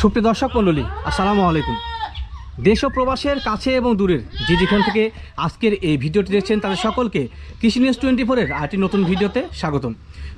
সুপ্রিয় দর্শক মণ্ডলী, আসসালামু আলাইকুম। দেশ ও প্রবাসের কাছে এবং দূরের যে যেখান থেকে আজকের এই ভিডিওটি দেখছেন তাদের সকলকে কৃষি নিউজ টোয়েন্টি ফোরের আরেকটি নতুন ভিডিওতে স্বাগতম।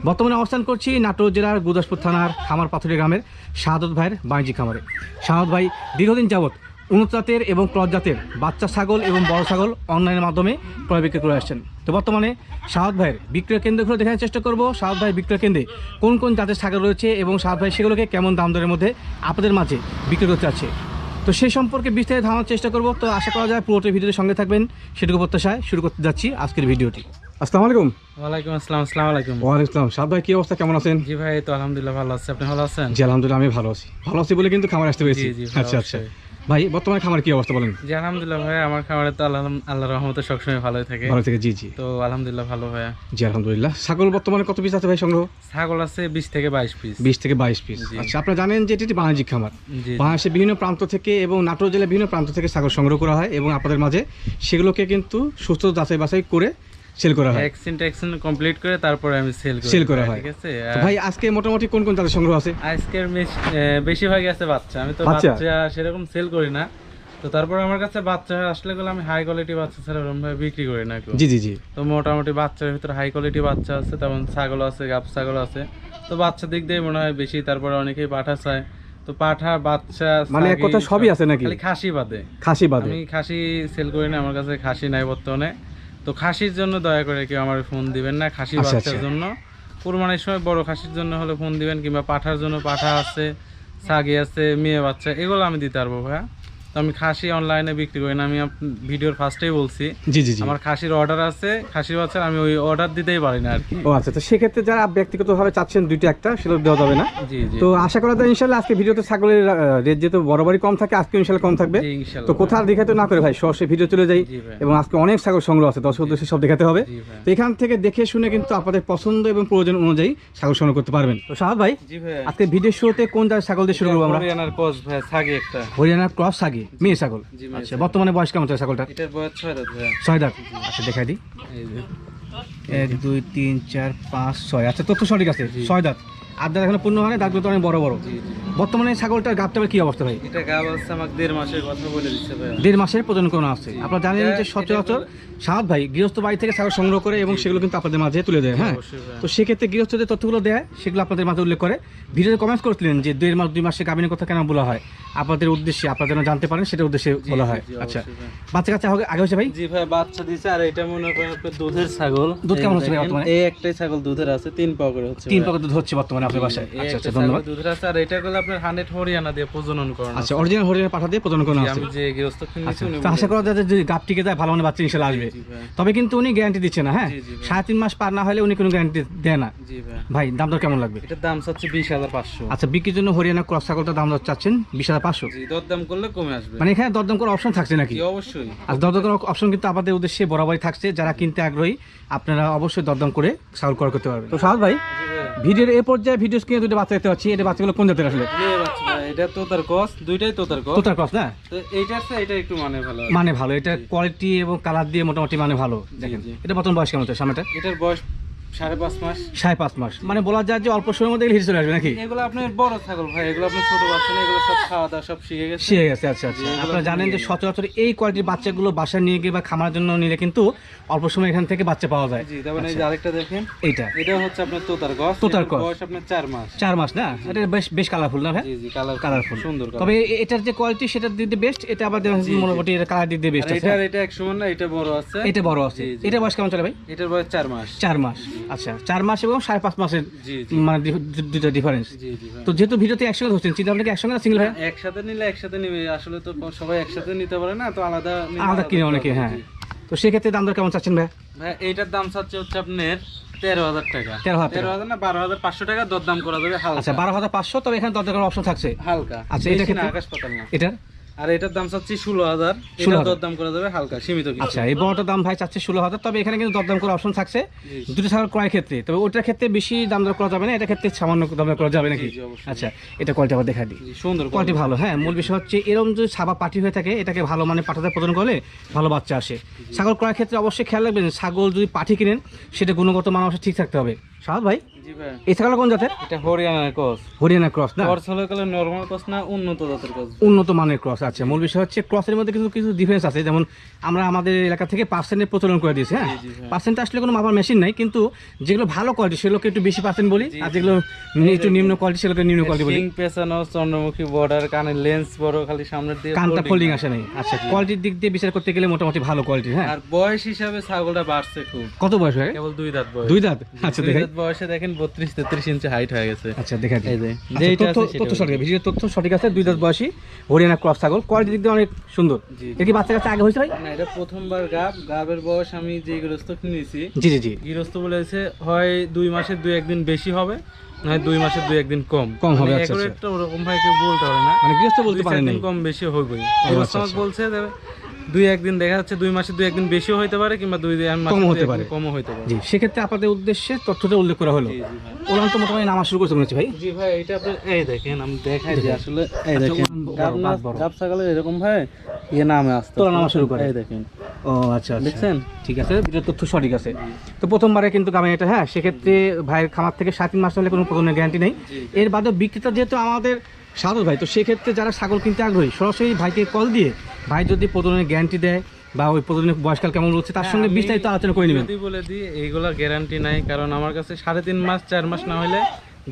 বর্তমানে অবস্থান করছি নাটোর জেলার গুরুদাসপুর থানার খামার পাথুরি গ্রামের শাহাদত ভাইয়ের বাণিজ্যিক খামারে। শাহাদ ভাই, দীর্ঘদিন যাবৎ উন্নত জাতের এবং ক্রস জাতের বাচ্চা ছাগল এবং বড় ছাগল অনলাইনের মাধ্যমে ক্রয় বিক্রয় করে আসছেন। তো বর্তমানে শাহাদ ভাইয়ের বিক্রয় কেন্দ্রগুলো দেখার চেষ্টা করব। শাহাদ ভাইয়ের বিক্রয় কেন্দ্রে কোন কোন জাতের ছাগল রয়েছে এবং শাহাদ ভাই সেগুলোকে কেমন দাম দরের মধ্যে আপনাদের মাঝে বিক্রি করতে আছে তো সেই সম্পর্কে বিস্তারিত ধারণার চেষ্টা করব। তো আশা করা যায় পুরোটা ভিডিওর সঙ্গে থাকবেন। সেটুকু প্রত্যাশায় শুরু করতে যাচ্ছি আজকের ভিডিওটি। আসসালামু আলাইকুম। ওয়ালাইকুম আসসালাম আসসালামু আলাইকুম। ওয়ালাইকুম আসসালাম শাহাদ ভাই কি অবস্থা? কেমন আছেন? জি ভাই তো আলহামদুলিল্লাহ ভালো আছে। আপনি ভালো আছেন? জি আলহামদুলিল্লাহ আমি ভালো আছি। ভালো আছি বলে কিন্তু খামার আসতে পেরেছি। জি, জি, ভালো আচ্ছা আচ্ছা। ভাই বর্তমানে খামার কি অবস্থা বলেন? জি আলহামদুলিল্লাহ ভাই আমার খাবারে তো আল্লাহ আল্লাহ রহমতে সবসময় ভালোই থাকে। ভালো থেকে জি জি। তো আলহামদুলিল্লাহ ভালো ভাই জি আলহামদুলিল্লাহ। ছাগল বর্তমানে কত পিস আছে ভাই সংগ্রহ? ছাগল আছে বিশ থেকে বাইশ পিস বিশ থেকে বাইশ পিস আচ্ছা আপনারা জানেন যে এটি বাণিজ্যিক খামার। বাংলাদেশের বিভিন্ন প্রান্ত থেকে এবং নাটোর জেলার বিভিন্ন প্রান্ত থেকে ছাগল সংগ্রহ করা হয় এবং আপনাদের মাঝে সেগুলোকে কিন্তু সুস্থ যাচাই বাছাই করে সেল করা হয়। ভ্যাকসিন ট্যাক্সিন কমপ্লিট করে তারপরে আমি সেল করি। Sell করা হয়। ঠিক আছে? ভাই আজকে মোটামুটি কোন কোন জাতের সংগ্রহ আছে? আজকের বেশিরভাগই আছে বাচ্চা। আমি তো বাচ্চা? বাচ্চা সেরকম সেল করি না। তো তারপর আমার কাছে বাচ্চা আসলে গেলে আমি হাই কোয়ালিটি বাচ্চা ছাড়া ওরকম ভাবে বিক্রি করি না জি জি জি। তো মোটামুটি বাচ্চার ভিতরে হাই কোয়ালিটি বাচ্চা আছে তেমন ছাগল আছে গাব ছাগল আছে। তো বাচ্চা দিক দিয়ে মনে হয় বেশি তারপরে অনেকেই পাঠা চায়। তো পাঠা বাচ্চা মানে এক কথা সবই আছে নাকি? খালি খাসি বাদে। খাসি বাদে। আমি খাসি সেল করি না আমার কাছে খাসি নাই বর্তমানে। তো খাসির জন্য দয়া করে কেউ আমার ফোন দিবেন না খাসি আচ্ছা, বাচ্চার আচ্ছা। জন্য কুরবানির সময় বড় খাসির জন্য হলে ফোন দিবেন কিংবা পাঠার জন্য পাঠা আছে সাগি আছে মেয়ে বাচ্চা এগুলো আমি দিতে পারব ভাইয়া তো আমি খাসি অনলাইনে বিক্রি করি না আমি ভিডিওর ফার্স্টেই বলছি। জি জি আমার খাসির অর্ডার আছে খাসির বাচ্চার আমি ওই অর্ডার দিতেই পারি না আর কি। ও আচ্ছা তো সেক্ষেত্রে যারা ব্যক্তিগতভাবে চাচ্ছেন দুইটা একটা সেটা দেওয়া যাবে না? জি জি। তো আশা করা যায় ইনশাল্লাহ আজকে ভিডিওতে ছাগলের রেট যেহেতু বরাবরই কম থাকে আজকে ইনশাল্লাহ কম থাকবে। জি তো কোথাও দেখাতে না করে ভাই সরাসরি ভিডিও চলে যাই এবং আজকে অনেক ছাগল সংগ্রহ আছে দর্শক উদ্দেশ্যে সব দেখাতে হবে। তো এখান থেকে দেখে শুনে কিন্তু আপনাদের পছন্দ এবং প্রয়োজন অনুযায়ী ছাগল সংগ্রহ করতে পারবেন। তো সাহাব ভাই জি ভাই। আজকে ভিডিও শুরুতে কোন জাতের ছাগল দিয়ে শুরু করব আমরা? হরিয়ানার কস ভাই ছাগি একটা। হরিয়ানা ক্রস ছাগি। মেয়ে ছাগল? আচ্ছা বর্তমানে বয়স কেমন চলে ছাগলটা এটার বয়স ছয় দাঁত ছয় দাঁত। আচ্ছা দেখাই দিই। এক দুই তিন চার পাঁচ ছয়। আচ্ছা তথ্য সঠিক আছে। ছয় দাঁত। দাঁত এখনও পূর্ণ হয় দাঁতগুলো তো অনেক বড় বড়। বর্তমানে ছাগলটার গাবটার কি অবস্থা ভাই? এটা গা বাচ্চা আমাকে দেড় মাসের কথা বলে দিচ্ছে ভাই। দেড় মাসের প্রজনন কোনো আছে। আপনারা জানেন যে সচরাচর সাহাদ ভাই গৃহস্থ বাড়ি থেকে ছাগল সংগ্রহ করে এবং সেগুলো কিন্তু আপনাদের মাঝে তুলে দেয় হ্যাঁ? তো সেক্ষেত্রে গৃহস্থ যে তথ্যগুলো দেয় সেগুলো আপনাদের মাঝে উল্লেখ করে। ভিডিওতে কমেন্ট করছিলেন যে দেড় মাস দুই মাসে গাভিনের কথা কেন বলা হয়? আপনাদের উদ্দেশ্যে আপনারা যেন জানতে পারেন সেটা উদ্দেশ্যে বলা হয়। আচ্ছা। বাচ্চা কাচ্চা আগে হয়েছে ভাই? জি ভাই বাচ্চা দিছে আর এটা মনে করেন দুধের ছাগল। দুধ কেমন হচ্ছে বর্তমানে? এই একটাই ছাগল দুধের আছে তিন পাও করে হচ্ছে তিন। পকেট দুধ হচ্ছে বর্তমানে আপনার বাসায় আচ্ছা আচ্ছা ধন্যবাদ। দুধের আছে এটা করলে আপনার হান্ড্রেড হরিয়ানা দিয়ে প্রজনন করানো আচ্ছা অরিজিনাল হরিয়ানা পাঠা দিয়ে প্রজনন কোনো আছে। আমি যে গৃহস্থ কিনেছি উনি আশা করা যায় যদি গাপ যায় ভালো মানে বাচ্চা ইনশাল্লাহ আসবে। তবে কিন্তু উনি গ্যারান্টি দিচ্ছে না হ্যাঁ। সাড়ে তিন মাস পার না হলে উনি কোনো গ্যারান্টি দেয় না। ভাই। দাম দর কেমন লাগবে? এটার দাম চাচ্ছে আচ্ছা বিক্রির জন্য হরিয়ানা ক্রস ছাগলটার দাম দর চাচ্ছেন বিশ হাজার পাঁচশো? জি দরদাম করলে কমে আসবে। মানে এখানে দরদাম করার অপশন থাকছে নাকি? অবশ্যই। আর দরদাম করার অপশন কিন্তু আপনাদের উদ্দেশ্যে বরাবরই থাকছে। যারা কিনতে আগ্রহী আপনারা অবশ্যই দরদাম করে ছাগল ক্রয় করতে পারবেন। তো সাহাদ ভাই। ভিডিওর এ পর্যায়ে ভিডিও স্ক্রিনে দুটো বাচ্চা দেখতে পাচ্ছি। এটা বাচ্চাগুলো কোন জাতের আসলে? এটা তোতার কস দুইটাই তোতার কস তোতার কস না? তো এইটা আছে এটা একটু মানে ভালো। মানে ভালো এটা কোয়ালিটি এবং কালার দিয়ে মোটামুটি মানে ভালো দেখেন। এটা বর্তমান বয়স কেমন সামনেটা। এটার বয়স সাড়ে পাঁচ মাস। সাড়ে পাঁচ মাস। মানে বলা যায় যে অল্প সময়ের মধ্যে হিট চলে আসবে নাকি? এগুলো আপনার বড় ছাগল ভাই এগুলো আপনার ছোট বাচ্চা না এগুলো সব খাওয়া দাওয়া সব শিখে গেছে। শিখে গেছে আচ্ছা আচ্ছা। আপনারা জানেন যে সচরাচর এই কোয়ালিটির বাচ্চাগুলো বাসায় নিয়ে গিয়ে বা খামার জন্য নিলে কিন্তু অল্প সময় এখান থেকে বাচ্চা পাওয়া যায়। জি তারপরে এই যে আরেকটা দেখেন। এইটা। এটা হচ্ছে আপনার তোতার গছ। তোতার গছ। বয়স আপনার চার মাস। চার মাস না? এটা বেশ বেশ কালারফুল না ভাই? জি জি কালার কালারফুল সুন্দর তবে এটার যে কোয়ালিটি সেটার দিক দিয়ে বেস্ট এটা আবার। মোটামুটি এটা কালার আর বেস্ট আছে। এটার এটা এক সমান না এটা বড় আছে। এটা বড় আছে। এটা বয়স কেমন চলে ভাই? এটার বয়স চার মাস। চার মাস। আচ্ছা চার মাস এবং সাড়ে পাঁচ মাসের মানে দুটো ডিফারেন্স তো যেহেতু ভিডিওতে একসঙ্গে ধরছেন চিন্তা ভাবনা কি একসঙ্গে সিঙ্গেল ভাই? একসাথে নিলে একসাথে নিবে। আসলে তো সবাই একসাথে নিতে পারে না তো আলাদা আলাদা কিনে অনেকে হ্যাঁ। তো সেক্ষেত্রে দাম দর কেমন চাচ্ছেন ভাই? ভাই এইটার দাম চাচ্ছে হচ্ছে আপনার তেরো হাজার টাকা। তেরো হাজার তেরো হাজার না বারো হাজার পাঁচশো টাকা দরদাম করা যাবে আচ্ছা বারো হাজার পাঁচশো তবে এখানে দর দর অপশন থাকছে। হালকা। আচ্ছা, এটা ক্ষেত্রে- আকাশ পাতাল না। এটার আর এটার দাম চাচ্ছি ষোলো হাজার। 16,000 দরদাম করা যাবে হালকা সীমিত আচ্ছা এই বড়টার দাম ভাই চাচ্ছে ষোলো হাজার তবে এখানে কিন্তু দরদাম করার অপশন থাকছে। দুটো ছাগল ক্রয়ের ক্ষেত্রে তবে ওটার ক্ষেত্রে বেশি দাম দর করা যাবে না এটা ক্ষেত্রে সামান্য দাম দর করা যাবে নাকি? অবশ্যই। আচ্ছা এটা কোয়ালিটি আবার দেখা দিই। সুন্দর কোয়ালিটি ভালো হ্যাঁ মূল বিষয় হচ্ছে এরকম যদি ছাবা পাটি হয়ে থাকে এটাকে ভালো মানে পাঠাতে প্রদান করলে ভালো বাচ্চা আসে। ছাগল ক্রয়ের ক্ষেত্রে অবশ্যই খেয়াল রাখবেন ছাগল যদি পাঠি কিনেন সেটা গুণগত মান অবশ্যই ঠিক থাকতে হবে। সাহাদ ভাই? জি জি ভাই এই কোন জাতের? এটা হরিয়ানার কস হরিয়ানা ক্রস না? কস হলো গেলে নর্মাল কস না উন্নত জাতের কস উন্নত মানের ক্রস আছে মূল বিষয় হচ্ছে ক্রসের মধ্যে কিছু কিছু ডিফারেন্স আছে। যেমন আমরা আমাদের এলাকা থেকে পার্সেন্টের প্রচলন করে দিয়েছি হ্যাঁ? হ্যাঁ। পার্সেন্ট আসলে কোনো মাপার মেশিন নাই কিন্তু যেগুলো ভালো কোয়ালিটি সেগুলোকে একটু বেশি পার্সেন্ট বলি আর যেগুলো একটু নিম্ন কোয়ালিটি সেগুলোকে নিম্ন কোয়ালিটি বলি। পেছানো চন্দ্রমুখী বর্ডার কানে লেন্স বড় খালি সামনের দিয়ে কানটা ফোল্ডিং আসে নাই। আচ্ছা কোয়ালিটির দিক দিয়ে বিচার করতে গেলে মোটামুটি ভালো কোয়ালিটি হ্যাঁ? আর বয়স হিসাবে ছাগলটা বাড়ছে খুব। কত বয়স হয় কেবল দুই দাঁত বয়স। দুই দাঁত? আচ্ছা দুই দাঁত বয়সে দেখেন বত্রিশ তেত্রিশ ইঞ্চি হাইট হয়ে গেছে। আচ্ছা দেখা এই যে আচ্ছা, তথ্য সঠিক ভিডিওর তথ্য সঠিক আছে দুই দাঁত বয়সী হরিয়ানা ক্রস ছাগল। কোয়ালিটির দিক দিয়ে অনেক সুন্দর। কি বাচ্চা কাছে আগে হয়েছে ভাই? না এটা প্রথমবার গাব। গাবের বয়স আমি যে গৃহস্থ কিনেছি জি জি জি। গৃহস্থ বলেছে হয় দুই মাসের দুই একদিন বেশি হবে নয় দুই মাসের দুই একদিন কম। কম হবে, মানে আচ্ছা, আচ্ছা। ওরকম ভাই কেউ বলতে পারে না। মানে গৃহস্থ বলতে দিন নাই। কম বেশি হইবই। আচ্ছা। বলছে দুই একদিন দেখা যাচ্ছে দুই মাসে দুই একদিন বেশিও হইতে পারে কিংবা দুই কমও হতে পারে। কমও হইতে পারে। জি সেক্ষেত্রে আপনাদের উদ্দেশ্যে তথ্যটা উল্লেখ করা হলো। ওলান তো মোটামুটি নামা শুরু করছে মনে ভাই। জি ভাই এটা আপনি এই দেখেন আমি দেখাই যে আসলে এই আচ্ছা, দেখেন। গাব বাদ ছাগলের এরকম ভাই ইয়ে নামে আসতে তোলা নামা শুরু করে। এই দেখেন। ও আচ্ছা আচ্ছা। দেখছেন? ঠিক আছে ভিডিওর তথ্য সঠিক আছে। তো প্রথমবারে কিন্তু আমি এটা হ্যাঁ সেক্ষেত্রে ভাইয়ের খামার থেকে সাত তিন মাস হলে কোনো প্রথমের গ্যারান্টি নেই। এর বাদেও বিক্রেতা যেহেতু আমাদের সাধু ভাই তো সেক্ষেত্রে যারা ছাগল কিনতে আগ্রহী সরাসরি ভাইকে কল দিয়ে ভাই যদি প্রতনের গ্যারান্টি দেয় বা ওই প্রতনের বয়সকাল কেমন হচ্ছে তার সঙ্গে হ্যাঁ, আমি বিস্তারিত আলোচনা করে নেবেন। বলে দিই এইগুলো গ্যারান্টি নাই কারণ আমার কাছে সাড়ে তিন মাস চার মাস না হলে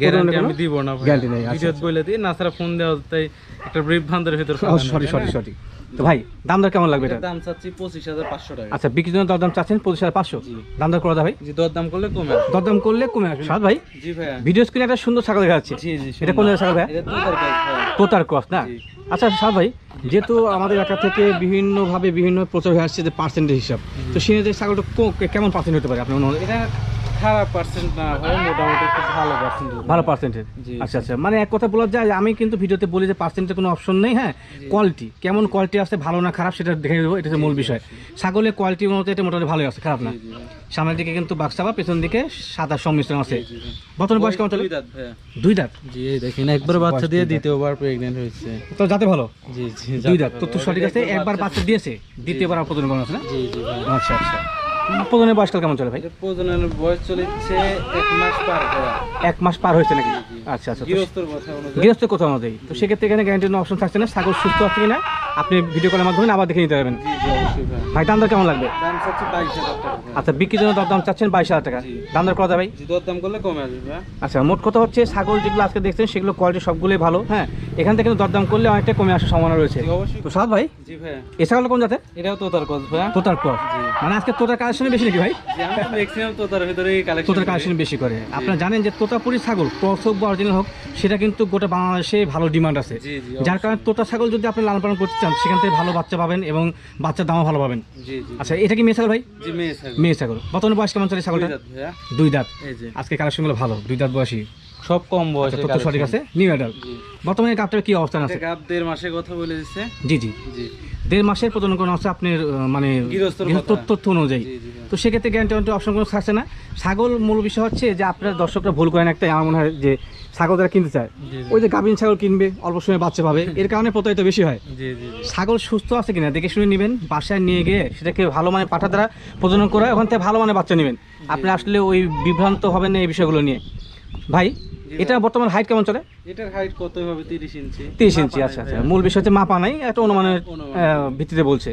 গ্যারান্টি আমি দিব না নেই, আচ্ছা, বলে দিই না ছাড়া ফোন দেওয়া তাই একটা বিভ্রান্তের ভিতর সরি সরি সরি তো ভাই দাম দর কেমন লাগবে এটা? দাম চাচ্ছি পঁচিশ হাজার পাঁচশো টাকা। আচ্ছা বিক্রির জন্য দরদাম চাচ্ছেন পঁচিশ হাজার পাঁচশো? দাম দর করা ভাই? জি দরদাম করলে কমে দরদাম করলে কমে আসবে। সাদ ভাই জি ভাইয়া। ভিডিও স্ক্রিনে একটা সুন্দর ছাগল দেখা যাচ্ছে। এটা কোন ছাগল ভাই। তোতার ক্রস না? আচ্ছা সাদ ভাই যেহেতু আমাদের এলাকা থেকে বিভিন্নভাবে বিভিন্ন প্রচার হয়ে আসছে যে পার্সেন্টেজ হিসাব তো সে অনুযায়ী ছাগলটা কেমন পার্সেন্ট হতে পারে? আপনার? এটা খারাপ পার্সেন্ট না হয় মোটামুটি খুব ভালো পার্সেন্ট ভালো পার্সেন্টেজ আচ্ছা আচ্ছা। মানে এক কথা বলা যায় আমি কিন্তু ভিডিওতে বলি যে পার্সেন্টের কোনো অপশন নেই হ্যাঁ? কোয়ালিটি কেমন কোয়ালিটি আছে ভালো না খারাপ সেটা দেখে দেবো এটা হচ্ছে মূল বিষয়। ছাগলের কোয়ালিটি মতো এটা মোটামুটি ভালোই আছে খারাপ না। সামনের দিকে কিন্তু বাক্সাবা পেছন দিকে সাদা সংমিশ্রণ আছে। বর্তমান বয়স কেমন চলে? দুই দাঁত জি দেখেন একবার বাচ্চা দিয়ে দ্বিতীয়বার হয়েছে। তো যাতে ভালো? জি জি দুই দাঁত। তথ্য সঠিক আছে একবার বাচ্চা দিয়েছে দ্বিতীয়বার করা আছে না? জি জি আচ্ছা আচ্ছা। প্রদানের বয়সকাল কেমন চলে ভাই? প্রজনের বয়স চলেছে এক মাস পার করা এক মাস পার হয়েছে নাকি? আচ্ছা আচ্ছা তো গৃহস্থর কথা অনুযায়ী। গৃহস্থ কোথাও অনুযায়ী। তো সেক্ষেত্রে এখানে গ্যারান্টির অপশন থাকছে না? ছাগল সুস্থ আছে কিনা? আপনি ভিডিও কলের মাধ্যমে আবার দেখে নিতে পারবেন। ভাই। দাম দর কেমন লাগবে। আচ্ছা বিক্রির জন্য দরদাম চাচ্ছেন বাইশ হাজার টাকা। দাম দর করা যাবে ভাই? জি দর দাম করলে কমে আসবে আচ্ছা মোট কথা হচ্ছে ছাগল যেগুলো আজকে দেখছেন সেগুলো কোয়ালিটি সবগুলোই ভালো হ্যাঁ? এখান থেকে কিন্তু দরদাম করলে অনেকটা কমে আসার সম্ভাবনা রয়েছে। তো সাদ ভাই জি ভাই। এ ছাগল কোন জাতের? এটাও তোতার কস ভাই। তোতার ক্রস মানে আজকে তোতার কালেকশনে বেশি নাকি ভাই? ম্যাক্সিমাম তোতার ভিতরে কালেকশন তোতার কালেকশন বেশি করে। আপনারা জানেন যে তোতাপুরি ছাগল ক্রস হোক বা অরিজিনাল হোক সেটা কিন্তু গোটা বাংলাদেশে ভালো ডিমান্ড আছে। যার কারণে তোতা ছাগল যদি আপনি লালন পালন করতে চান সেখান থেকে ভালো বাচ্চা পাবেন এবং বাচ্চার দামও ভালো পাবেন। জি জি আচ্ছা এটা কি মেয়ে ছাগল ভাই? জি মেয়ে ছাগল। মেয়ে ছাগল। বর্তমানে বয়স কেমন চলে দুই ছাগলটা দুই দাঁত। আজকে কালেকশনগুলো ভালো দুই দাঁত বয়সী। সব কম বয়সে আচ্ছা, তথ্য সঠিক আছে? নিউ অ্যাডাল্ট জি। বর্তমানে কাপটার কি অবস্থান আছে? গাব দেড় মাসের কথা বলে দিচ্ছে জি জি। জি। দেড় মাসের প্রদান কোনো আছে আপনার মানে তথ্য অনুযায়ী। তো সেক্ষেত্রে গ্যারান্টি অপশন কোনো থাকছে না। ছাগল মূল বিষয় হচ্ছে যে আপনার দর্শকরা ভুল করেন একটা আমার মনে হয় যে ছাগল যারা কিনতে চায়। ওই যে গাভীন ছাগল কিনবে অল্প সময় বাচ্চা পাবে। এর কারণে প্রতারিত বেশি হয়। ছাগল সুস্থ আছে কিনা দেখে শুনে নেবেন বাসায় নিয়ে গিয়ে সেটাকে ভালো মানে পাঠা দ্বারা প্রজনন করে ওখান থেকে ভালো মানে বাচ্চা নেবেন। আপনি আসলে ওই বিভ্রান্ত হবেন না এই বিষয়গুলো নিয়ে। ভাই এটা বর্তমান হাইট কেমন চলে? এটার হাইট কত হবে? তিরিশ ইঞ্চি। তিরিশ ইঞ্চি আচ্ছা আচ্ছা। মূল বিষয় হচ্ছে মাপা নাই একটা অনুমানের ভিত্তিতে বলছে।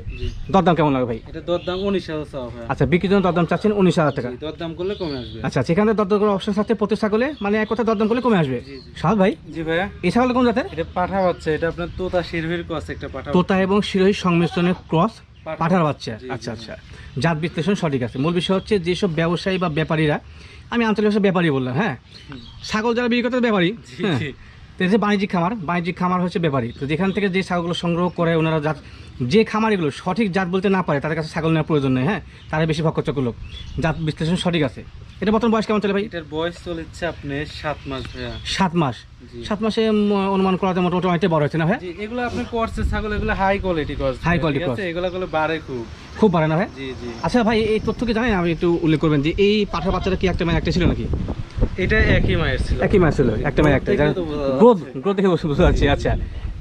দরদাম কেমন লাগে ভাই? এটা দরদাম উনিশ হাজার চাওয়া আচ্ছা বিক্রির জন্য দরদাম চাচ্ছেন উনিশ হাজার টাকা। দরদাম করলে কমে আসবে। আচ্ছা সেখানে দরদাম করার অপশন সাথে প্রতি ছাগলে মানে এক কথা দরদাম করলে কমে আসবে। জি ভাই? জি ভাইয়া। এই ছাগল কোন জাতের? এটা পাঠা বাচ্চা এটা আপনার তোতা শিরভির কস একটা পাঠা তোতা এবং শিরোহী সংমিশ্রণের ক্রস পাঠার বাচ্চা। আচ্ছা আচ্ছা। জাত বিশ্লেষণ সঠিক আছে। মূল বিষয় হচ্ছে যেসব ব্যবসায়ী বা ব্যাপারীরা আমি আঞ্চলিক ভাষা ব্যাপারী বললাম হ্যাঁ? ছাগল যারা বিক্রি করতে ব্যাপারী হ্যাঁ? যে বাণিজ্যিক খামার বাণিজ্যিক খামার হচ্ছে ব্যাপারী। তো যেখান থেকে যে ছাগলগুলো সংগ্রহ করে ওনারা যে খামারিগুলো সঠিক জাত বলতে না পারে তাদের কাছে ছাগল নেওয়ার প্রয়োজন নেই হ্যাঁ? তারা বেশি ভক্ষচক্র লোক। জাত বিশ্লেষণ সঠিক আছে। এটা বর্তমান বয়স কেমন চলে ভাই? এটার বয়স চলেছে আপনি সাত মাস ভাইয়া। সাত মাস। সাত মাসে অনুমান করাতে মোটামুটি অনেকটা বড় হচ্ছে না ভাই? এগুলো আপনি করছে ছাগল এগুলো হাই কোয়ালিটি করছে ঠিক আছে? cross। এগুলো গুলো বাড়ে খুব। খুব বাড়ে না ভাই? জি জি। আচ্ছা ভাই এই তথ্য কি জানেন আমি একটু উল্লেখ করবেন যে এই পাঠার বাচ্চাটা কি একটা মেয়ে একটা ছিল নাকি? এটা একই মায়ের ছিল। একই মাস ছিল একটা মেয়ে একটা। গ্রোথ গ্রোথ দেখে বুঝতে পারছি আচ্ছা।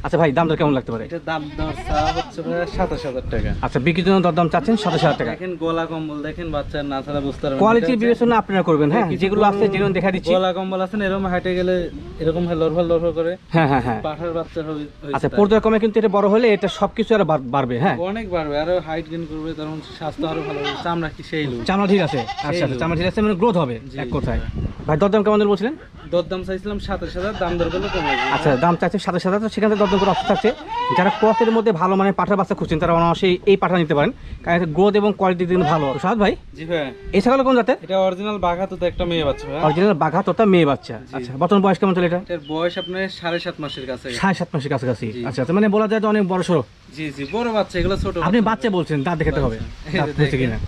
আচ্ছা ভাই দাম দর কেমন লাগতে পারে? দাম হচ্ছে সাতাশ হাজার টাকা। আচ্ছা বিক্রির জন্য দরদাম চাচ্ছেন সাতাশ হাজার টাকা। দেখেন গলা কম্বল দেখেন বাচ্চার না ছাড়া বুঝতে পারবেন। কোয়ালিটির বিবেচনা আপনারা করবেন হ্যাঁ? যেগুলো আছে যেগুলো দেখা দিচ্ছি। গলা কম্বল আছে না এরকম হাইটে গেলে এরকম লড়ফল লড়ফল করে। হ্যাঁ হ্যাঁ হ্যাঁ। পাঠার বাচ্চা হবে আচ্ছা। পর্যায়ক্রমে কিন্তু এটা বড় হলে এটা সবকিছু আরও বাড়বে হ্যাঁ? অনেক বাড়বে আরও হাইট গেইন করবে তখন স্বাস্থ্য আরও ভালো হবে। চামড়া কি সেই চামড়া ঠিক আছে। আচ্ছা আচ্ছা চামড়া ঠিক আছে মানে গ্রোথ হবে এক কথায়। ভাই দরদাম কেমন বলছিলেন? দরদাম চাইছিলাম সাতাশ হাজার দাম দর করলে কমে আচ্ছা দাম চাচ্ছে সাতাশ হাজার তো সেখান দরদাম করে থাকছে যারা ক্রসের মধ্যে ভালো মানে পাঠার বাচ্চা খুঁজছেন তারা অনায়াসেই এই পাঠা নিতে পারেন। কারণ গ্রোথ এবং কোয়ালিটি কিন্তু ভালো। সাদ ভাই? জি ভাই। এই ছাগল কোন জাতের? এটা অরিজিনাল বাঘা তো একটা মেয়ে বাচ্চা ভাই। অরিজিনাল বাঘা তোতা মেয়ে বাচ্চা। আচ্ছা বর্তমান বয়স কেমন চলে এটা? বয়স আপনার সাড়ে সাত মাসের কাছে। সাড়ে সাত মাসের কাছাকাছি। আচ্ছা আচ্ছা মানে বলা যায় যে অনেক বড় সড়ো জি জি বড় বাচ্চা এগুলো ছোট আপনি বাচ্চা। বলছেন দাঁত দেখাতে হবে। দাঁত। কিনা?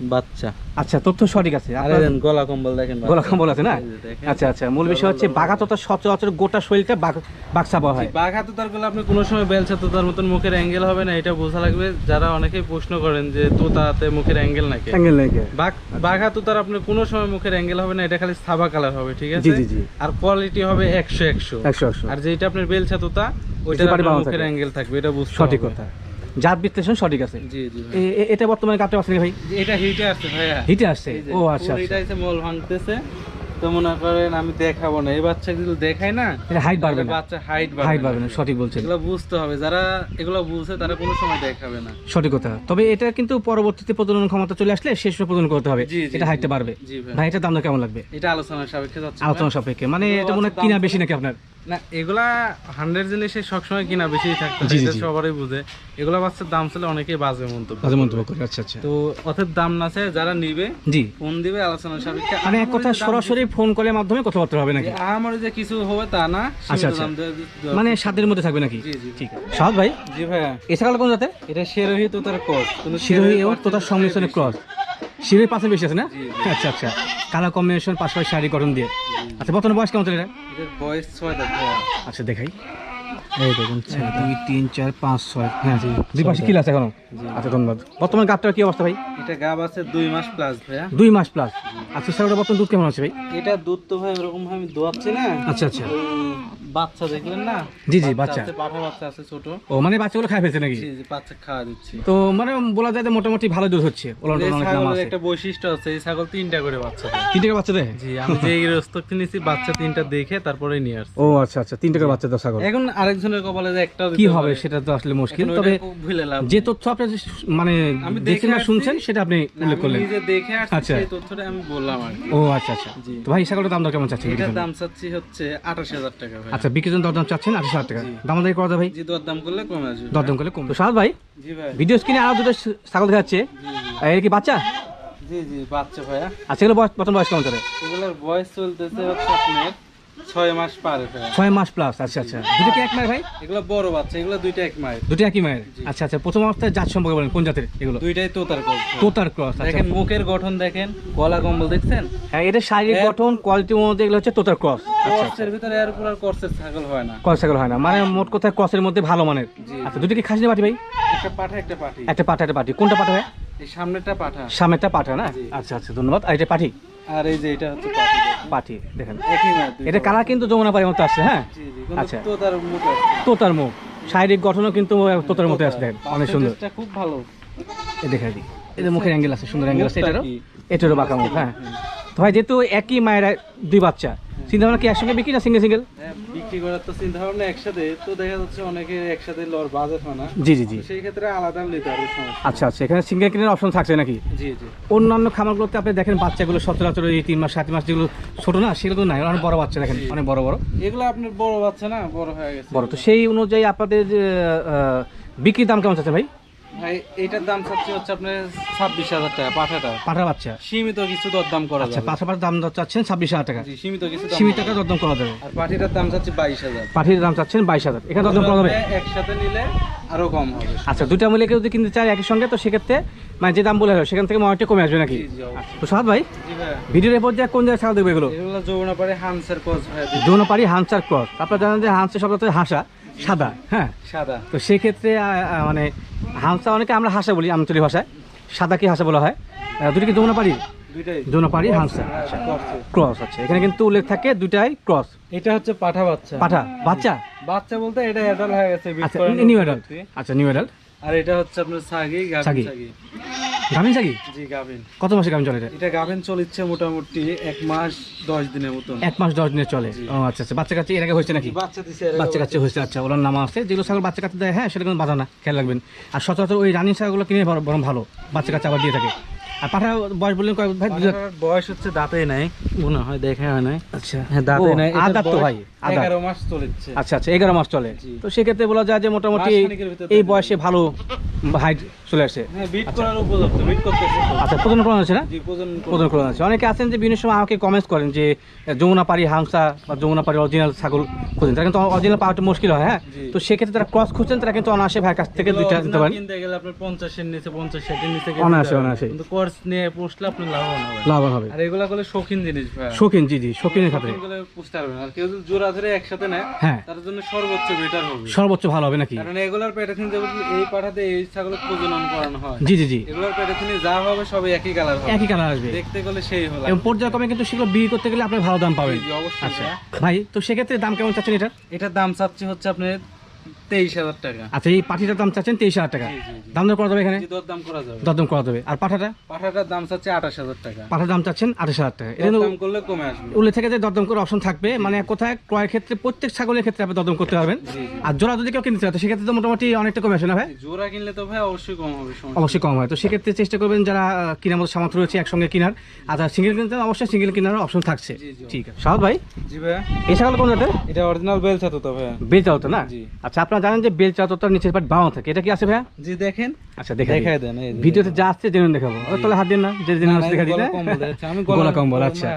বাচ্চা। আচ্ছা তথ্য সঠিক আছে। আরে আপনার দেন গলা কম্বল দেখেন গলা কম্বল আছে না? এই যে দেখেন। আচ্ছা আচ্ছা মূল বিষয় হচ্ছে বাঘা সচরাচর গোটা শরীরটা বাঘ- বাঘসা হয়। বাঘগুলো আপনি কোনো সময় বেলচা তোতার মতন মুখের অ্যাঙ্গেল হবে না এটা বোঝা লাগবে। যারা অনেকেই প্রশ্ন করেন যে তোতাতে মুখের অ্যাঙ্গেল নাকি? অ্যাঙ্গেল নাকি বাঘ তোতার আপনি কোনো সময় মুখের অ্যাঙ্গেল হবে না এটা খালি সাবা কালার হবে ঠিক আছে? জি, জি। আর কোয়ালিটি হবে একশো একশো। একশো আর যেটা আপনার বেলচা তোতা ওইটা মুখের অ্যাঙ্গেল থাকবে এটা সঠিক কথা। জাত বিশ্লেষণ সঠিক আছে। জি জি এটা বর্তমানে কাপটা পাচ্ছেন ভাই? এটা হিটে আসছে ভাইয়া। হিটে আসছে ও আচ্ছা আচ্ছা। এটা এসে মল ভাঙতেছে। তো মনে করেন আমি দেখাবো না। এই বাচ্চা যদি দেখাই না এটা হাইট বাড়বে না। বাচ্চা হাইট বাড়বে হাইট বাড়বে না সঠিক বলছেন। এগুলো বুঝতে হবে। যারা এগুলো বুঝে তারা কোনো সময় দেখাবে না। সঠিক কথা। তবে এটা কিন্তু পরবর্তীতে প্রজনন ক্ষমতা চলে আসলে শেষ প্রজনন করতে হবে। এটা। হাইটটা বাড়বে। ভাই। এটার দাম কেমন লাগবে? এটা আলোচনার সাপেক্ষে যাচ্ছে আলোচনা সাপেক্ষে। মানে এটা মনে আচ্ছা, কিনা বেশি নাকি আপনার? না এগুলা হান্ড্রেড সবসময় কিনা বেশি থাকতে হয়। সবারই বুঝে। এগুলা বাচ্চার দাম ছিল অনেকেই বাজে মন্তব্য তাদের মন্তব্য করে আচ্ছা আচ্ছা। তো অথের দাম না চায় যারা নিবে জি। ফোন দিবে আলোচনার সাপেক্ষে। মানে এক কথা সরাসরি ফোন কলের মাধ্যমে কথাবার্তা হবে নাকি? যে আহামরি যে কিছু হবে তা না আচ্ছা, আচ্ছা। মানে সাতের মধ্যে থাকবে নাকি? ঠিক সাদ ভাই? জি ভাইয়া। এ কোন জাতের? এটা শেরোহি তো তার কস শিরোহী শেরোহি এবং পার্সেন্ট তোতার সংমিশ্রণে ক্রস। শিরের পাশে বেশি আছে না? আচ্ছা আচ্ছা। কালার কম্বিনেশন পাশাপাশি শাড়ি গঠন দিয়ে। আচ্ছা বর্তমান বয়স কেমন চলে এটা? বয়স ছয় আচ্ছা দেখাই। এই দেখুন দুই তিন চার পাঁচ ছয় হ্যাঁ জি দুই পাশে কিল আছে এখনও? আচ্ছা ধন্যবাদ। বর্তমান গাবটার কি অবস্থা ভাই? এটা গাব আছে দুই মাস প্লাস ভাইয়া। দুই মাস প্লাস আচ্ছা স্যার ওটা বর্তমান দুধ কেমন আছে ভাই? এটা দুধ তো ভাই ওরকম আমি দোয়াচ্ছি না। আচ্ছা আচ্ছা। বাচ্চা দেখলেন না? জি, জি, বাচ্চা। পাঠা বাচ্চা আছে ছোট। ও মানে বাচ্চাগুলো খাই ফেলছে নাকি? জি জি বাচ্চা খাওয়া দিচ্ছি। তো মানে বলা যায় যে মোটামুটি ভালো দুধ হচ্ছে। ওলন অনেক নাম আছে। একটা বৈশিষ্ট্য আছে এই ছাগল তিনটা করে বাচ্চা দেয়। তিন টাকা বাচ্চা দেয়? জি আমি যে কিনেছি বাচ্চা তিনটা দেখে তারপরে নিয়ে আসছি। ও আচ্ছা আচ্ছা তিন টাকার বাচ্চা দশ ছাগল। এখন আরেকজনের কপালে যে একটা কি হবে সেটা তো আসলে মুশকিল। তবে যে তথ্য আপনি মানে আমি দেখে দেখছেন শুনছেন সেটা আপনি না, উল্লেখ করলেন। নিজে দেখে আচ্ছা। সেই তথ্যটা আমি বললাম আর ও আচ্ছা আচ্ছা। তো ভাই এই ছাগলটার দাম দর কেমন চাচ্ছেন এটার দাম চাচ্ছি হচ্ছে আঠাশ হাজার টাকা ভাই। আচ্ছা বিক্রির জন্য দরদাম চাচ্ছেন আঠাশ হাজার টাকা। দাম দাম করা ভাই? জি দর দাম করলে কমে আসবে দরদাম করলে কম তো সাদ ভাই জি ভাই। ভিডিও স্ক্রিনে আরও দুটো ছাগল দেখাচ্ছে। জি জি। এর কি বাচ্চা? জি জি বাচ্চা ভাইয়া। আচ্ছা এগুলো বয়স প্রথম বয়স কেমন চলে? এগুলোর বয়স চলতেছে হচ্ছে আপনার ছয় মাস পারে ছয় মাস প্লাস আচ্ছা আচ্ছা। দুটো কি এক মায়ের ভাই? এগুলো বড় বাচ্চা এগুলো দুইটা এক মায়ের। দুটো একই মায়ের? আচ্ছা আচ্ছা প্রথম অবস্থায় জাত সম্পর্কে বলেন কোন জাতের এগুলো? দুইটাই তোতার গল্প। তোতার ক্রস আচ্ছা। দেখেন মুখের গঠন দেখেন গলা কম্বল দেখছেন? হ্যাঁ এটা শারীরিক গঠন কোয়ালিটি মধ্যে এগুলো হচ্ছে তোতার ক্রস আচ্ছা কর্সের ভিতরে এর উপর আর কর্সের ছাগল হয় না। ক্রস ছাগল হয় না। মানে মোট কথা ক্রসের মধ্যে ভালো মানের। আচ্ছা দুটো কি খাসি পাটি ভাই? একটা পাঠা একটা পাঠি। একটা পাঠা একটা পাটি কোনটা পাঠা ভাই? এই সামনেটা পাঠা। সামনেরটা পাঠা না? আচ্ছা আচ্ছা ধন্যবাদ। আর এটা পাঠি? আর এই যে এটা হচ্ছে পাটি দেখেন। এটা কালার কিন্তু যমুনা পাড়ির মতো আসছে হ্যাঁ? জি জি কিন্তু আচ্ছা। তোতার মুখ তোতার মুখ। শারীরিক গঠনও কিন্তু তোতার মতো আসছে দেখেন অনেক সুন্দর। খুব ভালো। এ দেখা দিই। এদের মুখের অ্যাঙ্গেল আছে সুন্দর অ্যাঙ্গেল আছে এটারও। এটারও বাঁকা মুখ হ্যাঁ। তো ভাই যেহেতু একই মায়ের দুই বাচ্চা চিন্তা ভাবনা কি একসঙ্গে বিক্রি না সিঙ্গেল সিঙ্গেল হ্যাঁ, বিক্রি করার তো চিন্তা ভাবনা একসাথে। তো দেখা যাচ্ছে অনেকে একসাথে লর বাজেট হয় না। জি জি জি। সেই ক্ষেত্রে আলাদা নিতে হবে আচ্ছা আচ্ছা এখানে সিঙ্গেল কিনের অপশন থাকছে নাকি? জি জি। অন্যান্য খামারগুলোতে আপনি দেখেন বাচ্চাগুলো সচরাচর এই তিন মাস সাত মাস যেগুলো ছোট না সেগুলো নাই অনেক বড় বাচ্চা দেখেন অনেক বড় বড়। এগুলো আপনার বড় বাচ্চা না বড় হয়ে গেছে। বড় তো সেই অনুযায়ী আপনাদের বিক্রির দাম কেমন চাচ্ছে ভাই? ভাই এইটার দাম চাচ্ছে হচ্ছে আপনার ছাব্বিশ হাজার টাকা পাঠাটা পাঠার বাচ্চা সীমিত কিছু দরদাম করা আচ্ছা পাঠা দাম চাচ্ছেন ছাব্বিশ হাজার টাকা। সীমিত কিছু সীমিত টাকা দরদাম করা যাবে। আর পাঠিটার দাম চাচ্ছে বাইশ হাজার। পাঠির দাম চাচ্ছেন বাইশ হাজার। এখানে দরদাম করা যাবে। একসাথে নিলে আরও কম হবে। আচ্ছা দুইটা মিলে কেউ যদি কিনতে চায় একই সঙ্গে তো সেক্ষেত্রে মানে যে দাম বলে সেখান থেকে অনেকটা কমে আসবে নাকি? তো সাদ ভাই ভিডিওর এরপর যে কোন জায়গায় ছাগল দেখবে এগুলো? হানসের ক্রস আপনারা জানেন যে হাঁসের শব্দ হাঁসা। সাদা হ্যাঁ। সাদা। তো সেক্ষেত্রে মানে হাঁসা অনেকে আমরা হাঁসা বলি আঞ্চলিক ভাষায়। সাদা কি হাঁসা বলা হয়? দুটো কি যৌন পারি। ক্রস। আচ্ছা। এখানে কিন্তু উল্লেখ থাকে দুটাই ক্রস। এটা হচ্ছে পাঠা বাচ্চা। পাঠা বাচ্চা? বাচ্চা বলতে এটা অ্যাডাল্ট হয়ে গেছে আচ্ছা নিউ অ্যাডাল্ট আচ্ছা নিউ অ্যাডাল্ট আর এটা হচ্ছে আপনার সাগি। সাগি। গাভিন জি গাভিন। কত মাসে গাভিন চলে এটা? এটা গাভিন চলিচ্ছে মোটামুটি এক মাস দশ দিনের মতন। এক মাস দশ দিনে চলে? ও আচ্ছা আচ্ছা। বাচ্চা কাচ্চা এর আগে হয়েছে নাকি? বাচ্চা দিছে বাচ্চা কাচ্চা হয়েছে। আচ্ছা ওনার নাম আছে। যেগুলো ছাগল বাচ্চা কাচ্চা দেয় হ্যাঁ সেটা কোনো বাধা না খেয়াল রাখবেন। আর সচরাচর ওই রানিং ছাগলগুলো কিনে বর- বরং ভালো বাচ্চা কাচ্চা আবার দিয়ে থাকে। আর পাঠা বয়স বললেন কয়েক ভাই বয়স হচ্ছে দাঁতেই নাই। মনে হয় দেখা হয় নাই। আচ্ছা। হ্যাঁ দাঁতে নাই। তো ভাই এগারো মাস চলেছে। আচ্ছা আচ্ছা এগারো মাস চলে। তো সেক্ষেত্রে বলা যায় যে মোটামুটি এই বয়সে ভালো হাইট চলে আসছে হ্যাঁ। আচ্ছা প্রজন আছে না? প্রজন প্রজন আছে অনেকে আছেন যে বিভিন্ন সময় আমাকে কমেন্টস করেন যে যমুনা পাড়ি হামসা বা যমুনা পাড়ি অরিজিনাল ছাগল খুঁজেন। তারা কিন্তু অরিজিনাল পাওয়াটা মুশকিল হয় হ্যাঁ? তো সেক্ষেত্রে তারা ক্রস খুঁজছেন তারা কিন্তু অনায়াসে কাছ থেকে দুইটা নিতে পারেন। কিনতে গেলে আপনার পঞ্চাশের নিচে পঞ্চাশ ষাটের নিচে অনায়াসে, অনায়াসে। কিন্তু কোর্স নিয়ে পুষলে আপনি লাভবান হবেন লাভবান হবে। আর এগুলা করলে শৌখিন জিনিস শৌখিন জি জি শৌখিনের পুষতে পারবেন আর কেউ যদি জোড়া ধরে একসাথে নেয় হ্যাঁ। তার জন্য সর্বোচ্চ বেটার হবে। সর্বোচ্চ ভালো হবে নাকি? কারণ এগুলার যেমন এই পাঠাতে এই ছাগলের প্রজনন করানো হয়। জি জি জি। এগুলোর পেটাথিনে যা হবে সবই একই কালার হবে। একই কালার আসবে। দেখতে গেলে সেই হলো। এবং পর্যায়ক্রমে কিন্তু সেগুলো বিক্রি করতে গেলে আপনি ভালো দাম পাবেন। জি, অবশ্যই। আচ্ছা। ভাই তো সেক্ষেত্রে দাম কেমন চাচ্ছেন এটা এটার দাম চাচ্ছি হচ্ছে আপনার তেইশ হাজার টাকা। আচ্ছা এই পাঠিটার দাম চাচ্ছেন তেইশ হাজার টাকা। জি, জি, জি। দাম দর করা যাবে এখানে? দরদাম করা যাবে। দরদাম করা যাবে। আর পাঠাটা? পাঠাটার দাম চাচ্ছে আঠাশ হাজার টাকা। পাঠার দাম চাচ্ছেন আঠাশ হাজার টাকা। এটা কিন্তু করলে কমে আসবে। উল্লেখ থেকে যে দরদাম করে অপশন থাকবে মানে কোথায় ক্রয়ের ক্ষেত্রে প্রত্যেক ছাগলের ক্ষেত্রে আপনি দরদাম করতে পারবেন। আর জোড়া যদি কেউ কিনতে চায় তো সেক্ষেত্রে তো মোটামুটি অনেকটা কমে আসে না ভাই? জোড়া কিনলে তো ভাই অবশ্যই কম হবে অবশ্যই কম হয় তো সেক্ষেত্রে চেষ্টা করবেন যারা কেনার মতো সামর্থ্য রয়েছে একসঙ্গে কেনার আর যারা সিঙ্গেল কিনতে অবশ্যই সিঙ্গেল কেনার অপশন থাকছে। ঠিক আছে। সাহদ ভাই জি ভাইয়া। এই ছাগল কোন জাতের? এটা অরিজিনাল বেল ছাতু তো চাও না? আচ্ছা আপনারা জানেন যে বেল তার নিচের পাট বাউন থাকে। এটা কি আছে ভাইয়া? জি দেখেন। আচ্ছা দেখে দেখাই দেন এই ভিডিওতে যা আসছে জেনে দেখাবো। তাহলে হাত দিন না যে জেনে আসছে দেখা? কম্বল দেখাচ্ছে। আমি গলা কম্বল আচ্ছা।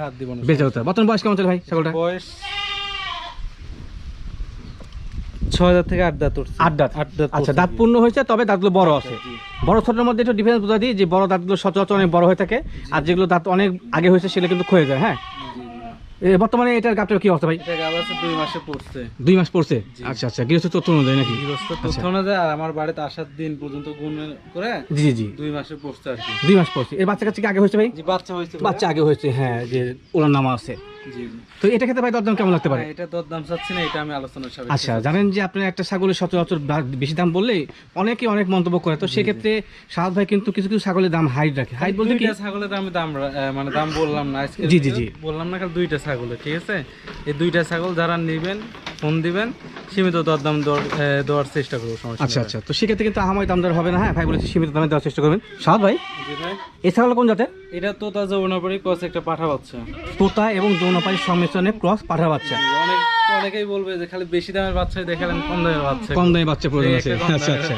বেল তো বর্তমান বয়স কেমন চলে ভাই ছাগলটা? বয়স ছয় থেকে আট দাঁত আট দাঁত। আট দাঁত আচ্ছা দাঁত পূর্ণ হয়েছে তবে দাঁতগুলো বড় আছে। বড় ছোটের মধ্যে একটু ডিফারেন্স বোঝা দিই যে বড় দাঁতগুলো সচরাচর অনেক বড় হয়ে থাকে আর যেগুলো দাঁত অনেক আগে হয়েছে সেগুলো কিন্তু ক্ষয়ে যায় হ্যাঁ? বর্তমানে এটার গাপটার কি অবস্থা ভাই? এটা গাব আছে দুই মাসে পড়ছে। দুই মাস পড়ছে। আচ্ছা আচ্ছা গৃহস্থ তথ্য অনুযায়ী নাকি? গৃহস্থ তথ্য অনুযায়ী আর আমার বাড়িতে আসার দিন পর্যন্ত গুণ করে জি জি জি। দুই মাসে পড়ছে আর কি। দুই মাস পড়ছে। এই বাচ্চা কাছে কি আগে হয়েছে ভাই? জি বাচ্চা হয়েছে। বাচ্চা আগে হয়েছে হ্যাঁ যে ওর নাম আছে। তো এটা খেতে ভাই দরদাম কেমন লাগতে পারে? হ্যাঁ, এটা দরদাম চাচ্ছি না এটা আমি আলোচনার সাথে আচ্ছা জানেন যে আপনি একটা ছাগলের সচরাচর বেশি দাম বললে অনেকে অনেক মন্তব্য করে তো সেক্ষেত্রে সাহাদ ভাই কিন্তু কিছু কিছু ছাগলের দাম হাইট রাখে। হাইট বলতে কি? ছাগলের দাম দাম মানে দাম বললাম না আজকে জি, জি, জি। বললাম না খালি দুইটা ছাগলের ঠিক আছে? এই দুইটা ছাগল যারা নেবেন ফোন দিবেন সীমিত দরদাম দেওয়ার চেষ্টা করব সমস্যা আচ্ছা আচ্ছা। তো সেক্ষেত্রে কিন্তু আহামাই দাম দর হবে না হ্যাঁ? ভাই বলেছি সীমিত দামে দেওয়ার চেষ্টা করবেন। সাহাদ ভাই ছাগল কোন জাতের? এটা তো তাজা ওনাপাড়ি কস একটা পাঠা বাচ্চা। তোতা এবং যৌনপাড়ির সংমিশ্রণে ক্রস পাঠার বাচ্চা। অনেকেই বলবে যে খালি বেশি দামের বাচ্চাই দেখালেন কম দামের বাচ্চা। কম বাচ্চা প্রয়োজন এই আছে আচ্ছা আচ্ছা।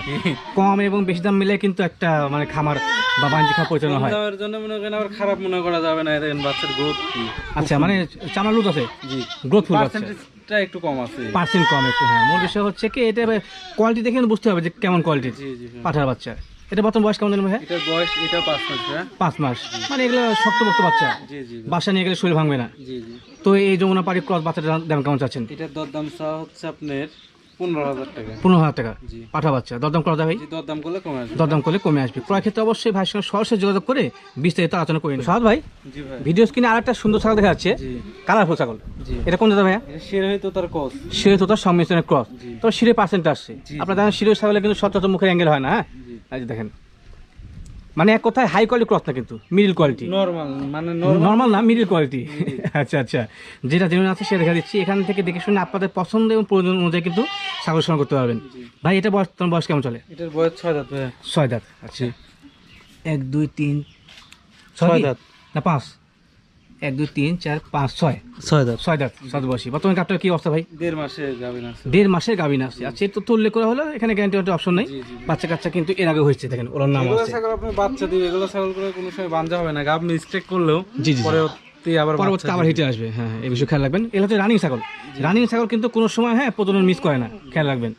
কম এবং বেশি দাম মিলে কিন্তু একটা মানে খামার বা বাণিজ্যিক খামার পরিচালনা হয়। দামের জন্য মনে করেন আবার খারাপ মনে করা যাবে না দেখেন বাচ্চার গ্রোথ কি আচ্ছা মানে চামড়া লুজ আছে? জি। পার্সেন্টেজটা একটু কম আছে। পার্সেন্ট কম একটু হ্যাঁ। মূল বিষয় হচ্ছে কি এটা কোয়ালিটি দেখে বুঝতে হবে যে কেমন জি হ্যাঁ। পাঠার বাচ্চা। এটা বর্তমান বয়স কেমন ভাই এটা বয়স এটা পাঁচ মাস হ্যাঁ। পাঁচ মাস। মানে এগুলো শক্তপোক্ত বাচ্চা। জি জি বাসা নিয়ে গেলে শরীর ভাঙবে না। জি জি। তো এই যমুনা পাড়ি ক্রস বাচ্চাটার দাম কেমন চাচ্ছেন? এটার দরদাম দাম হচ্ছে আপনার পনেরো হাজার টাকা। পনেরো হাজার টাকা? পাঠা বাচ্চা। দরদাম করা দরদাম করলে কমে আসবে। দরদাম করলে কমে আসবে। ক্রয় ক্ষেত্রে অবশ্যই ভাইয়ের সঙ্গে সরাসরি যোগাযোগ করে বিস্তারিত আলোচনা করে নিন সাহাদ ভাই ভিডিও স্ক্রিনে আরেকটা সুন্দর ছাগল দেখা যাচ্ছে। কালারফুল ছাগল। এটা কোন জায়গা ভাইয়া হয়তো তার শিরে তো তার সংমিশ্রণের ক্রস। তো শিরে পার্সেন্ট আসছে। আপনার জানেন শিরে ছাগলে কিন্তু সচরাচর মুখের অ্যাঙ্গেল হয় না হ্যাঁ? দেখেন। মানে এক কথায় হাই কোয়ালিটি ক্রস না কিন্তু মিডিল কোয়ালিটি নরমাল মানে নরমাল না মিডিল কোয়ালিটি আচ্ছা আচ্ছা। যেটা যেমন আছে সেটা দেখা দিচ্ছি এখান থেকে দেখে শুনে আপনাদের পছন্দ এবং প্রয়োজন অনুযায়ী কিন্তু সাগরসন করতে পারবেন। ভাই এটা বয়স তোমার বয়স কেমন চলে? এটার বয়স ছয় দাঁত ছয় দাঁত আচ্ছা। এক দুই তিন ছয়। দাঁত। না পাঁচ। এক দুই তিন চার পাঁচ ছয়। ছয় দাঁত। ছয় দাঁত সাত বয়সী। বর্তমানে কাপটার কি অবস্থা ভাই? দেড় মাসে না দেড় মাসের গাভিন আছে। আচ্ছা এর তথ্য উল্লেখ করা হলো এখানে গ্যারান্টি অপশন নেই। জি, জি। বাচ্চা কাচ্চা কিন্তু এর আগে হয়েছে দেখেন ওর নাম আছে। ছাগল আপনি বাচ্চা দিবে এগুলো ছাগল করে কোনো সময় বাঞ্জা হবে না। গাব মিস্টেক করলেও জি, জি। পরবর্তী আবার আবার। হিটে আসবে। হ্যাঁ হ্যাঁ এই বিষয়ে খেয়াল রাখবেন। এগুলো হচ্ছে রানিং ছাগল। রানিং ছাগল কিন্তু কোনো সময় হ্যাঁ প্রজনন মিস করে না। খেয়াল রাখবেন।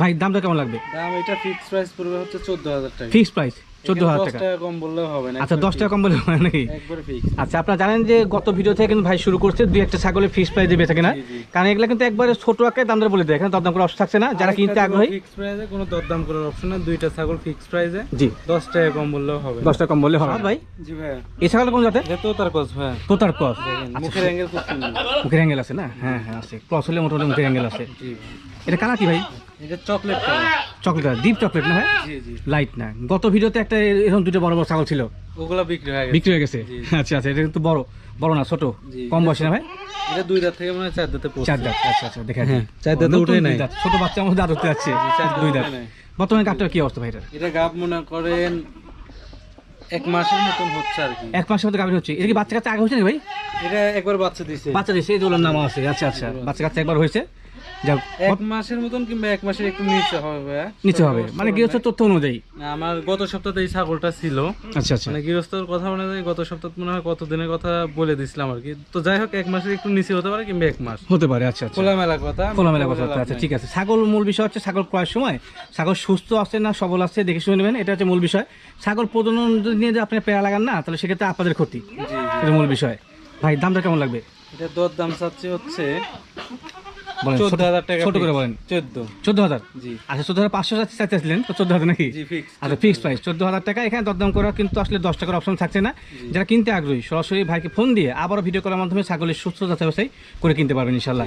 ভাই দামটা কেমন লাগবে? দাম এটা ফিক্স প্রাইস পড়বে হচ্ছে টাকা। ফিক্সড প্রাইস চোদ্দ হাজার টাকা। কম বললেও হবে না আচ্ছা দশ টাকা কম বলে হয় নাকি? আচ্ছা আপনারা জানেন যে গত ভিডিও থেকে কিন্তু ভাই শুরু করছে দুই একটা ছাগলের ফিক্স প্রাইস দিবে থাকে না। কারণ এগুলো কিন্তু একবারে ছোট আকারে দাম বলে দেয় এখানে দরদাম করে অপশন থাকছে না। যারা কিনতে আগ্রহী ফিক্স প্রাইসে কোনো দরদাম করার অপশন নেই দুইটা ছাগল ফিক্স প্রাইসে জি। দশ টাকা কম বললেও হবে দশ টাকা কম বললে হবে ভাই জি ভাইয়া। এই ছাগল কোন জাতের? তোতার ক্রস দেখেন মুখের অ্যাঙ্গেল খুব সুন্দর। মুখের অ্যাঙ্গেল আছে না? হ্যাঁ হ্যাঁ আছে। ক্রস হলে মোটামুটি মুখের অ্যাঙ্গেল আছে। এটা কালার কি ভাই? এটা চকলেট চকলেট ডিপ চকলেট না ভাই? জি জি। লাইট না। গত ভিডিওতে একটা এরকম দুটো বড় বড় ছাগল ছিল। ওগুলা বিক্রি হয়ে বিক্রি হয়ে গেছে? আচ্ছা আচ্ছা এটা কিন্তু বড় বড় না ছোট? কম বয়সী না ভাই? এটা দুই দাঁত থেকে মনে চার দাঁতে চার দাঁত আচ্ছা আচ্ছা দেখে হ্যাঁ, চার দাঁতে নতুন নাই। ছোট বাচ্চা আমার দাঁত উঠতে যাচ্ছে। দুই দাঁত। বর্তমানে কাঠটার কি অবস্থা ভাই এটার? এটা গাব মনে করেন এক মাসের মতন হচ্ছে আর কি। এক মাসের মধ্যে গাভীর হচ্ছে। এটা কি বাচ্চা কাচ্চা আগে হচ্ছে না ভাই? এটা একবার বাচ্চা বাচ্চা দিয়েছে এই দোলের নাম আছে। আচ্ছা আচ্ছা বাচ্চা কাচ্চা একবার হয়েছে। যাক এক মাসের মতন কিংবা এক মাসের একটু নিচে হবে ভাইয়া নিতে হবে। মানে গৃহস্থ তথ্য অনুযায়ী। আমার গত সপ্তাহে এই ছাগলটা ছিল। আচ্ছা আচ্ছা। মানে গৃহস্থর কথা মনে হয় গত সপ্তাহে মনে হয় কত দিনের কথা বলে দিছিলাম আর কি। তো যাই হোক এক মাসের একটু নিচে হতে পারে কিংবা এক মাস। হতে পারে আচ্ছা আচ্ছা। খোলামেলা কথা খোলামেলা কথা আচ্ছা ঠিক আছে। ছাগল মূল বিষয় হচ্ছে ছাগল ক্রয়ের সময়। ছাগল সুস্থ আছে না সবল আছে দেখে শুনে নেবেন। এটা হচ্ছে মূল বিষয়। ছাগল প্রজনন নিয়ে যে আপনি পেয়া লাগান না তাহলে সেক্ষেত্রে আপনাদের ক্ষতি। এটা মূল বিষয়। ভাই দামটা কেমন লাগবে? এটা দর দাম চাচ্ছে হচ্ছে চোদ্দ হাজার টাকা ছোট করে বলেন। চোদ্দ। চোদ্দ হাজার? জি। আচ্ছা চোদ্দ হাজার পাঁচশো চাইতেছিলেন তো চোদ্দ হাজার নাকি? আচ্ছা ফিক্সড প্রাইস চোদ্দ হাজার টাকা এখানে দরদাম করা কিন্তু আসলে দশ টাকার অপশন থাকছে না। যারা কিনতে আগ্রহী সরাসরি ভাইকে ফোন দিয়ে আবারও ভিডিও কলের মাধ্যমে ছাগলের সুস্থ যাচাই করে কিনতে পারবেন ইনশাল্লাহ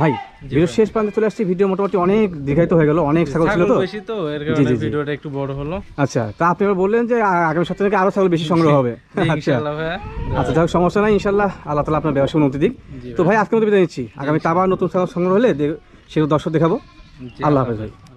ভাই ভিডিও শেষ প্রান্তে চলে আসছি। ভিডিও মোটামুটি অনেক দীর্ঘায়িত হয়ে গেল অনেক ছাগল ছিল তো। বেশি তো এর কারণে। ভিডিওটা একটু বড় হলো। আচ্ছা তা আপনি আবার বললেন যে আগামী সপ্তাহ থেকে আরও ছাগল বেশি সংগ্রহ হবে। আচ্ছা। ইনশাআল্লাহ আচ্ছা যাক সমস্যা নাই ইনশাল্লাহ আল্লাহ তালা আপনার ব্যবসা উন্নতি দিক। তো ভাই। আজকে মতো বিদায় নিচ্ছি। আগামী আবার নতুন ছাগল সংগ্রহ হলে সেগুলো দর্শক দেখাবো। আল্লাহ হাফেজ ভাই।